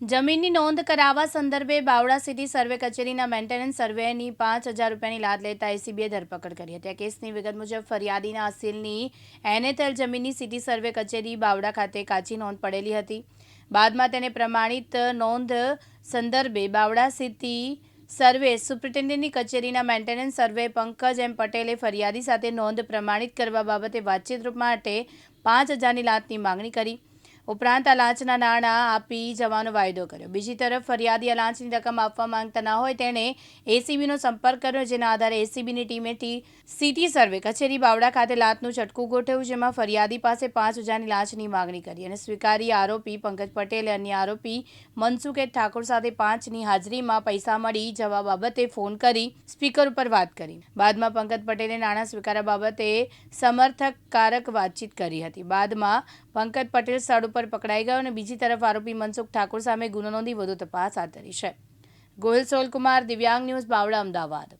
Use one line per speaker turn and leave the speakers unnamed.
જમીનની નોંધ કરાવવા સંદર્ભે બાવળા સિટી સર્વે કચેરીના મેન્ટેનન્સ સર્વેની પાંચ હજાર રૂપિયાની લાદ લેતા એસીબીએ ધરપકડ કરી હતી. આ કેસની વિગત મુજબ ફરિયાદીના અસીલની એનએથએલ જમીનની સિટી સર્વે કચેરી બાવડા ખાતે કાચી નોંધ પડેલી હતી. બાદમાં તેને પ્રમાણિત નોંધ સંદર્ભે બાવડા સિટી સર્વે સુપ્રિન્ટેન્ડન્ટની કચેરીના મેન્ટેનન્સ સર્વે પંકજ એમ પટેલે ફરિયાદી સાથે નોંધ પ્રમાણિત કરવા બાબતે વાતચીત માટે પાંચ હજારની લાદની માંગણી કરી. ઉપરાંત આ લાંચના નાણાં આપી જવાનો વાયદો કર્યો. બીજી તરફ ફરિયાદી આ લાંચની રકમ આપવા માંગતા ન હોય તેણે એસીબીનો સંપર્ક કર્યો, જેના આધારે એસીબીની ટીમે સિટી સર્વે કચેરી બાવડા ખાતે લાંચનું ચટકું ગોઠવ્યું, જેમાં ફરિયાદી પાસે પાંચ હજારની લાંચની માંગણી કરી અને સ્વીકારી આરોપી પંકજ પટેલે અન્ય આરોપી મનસુખે ઠાકોર સાથે પાંચની હાજરીમાં પૈસા મળી જવા બાબતે ફોન કરી સ્પીકર ઉપર વાત કરી. બાદમાં પંકજ પટેલે નાણાં સ્વીકાર્યા બાબતે સમર્થકકારક વાતચીત કરી હતી. બાદમાં પંકજ પટેલ સ્થળ ઉપર પકડાઈ ગયો અને બીજી તરફ આરોપી મનસુખ ઠાકોર સામે ગુનો નોંધી વધુ તપાસ હાથ ધરી છે. ગોહિલ સોલકુમાર, દિવ્યાંગ ન્યૂઝ બાવડા અમદાવાદ.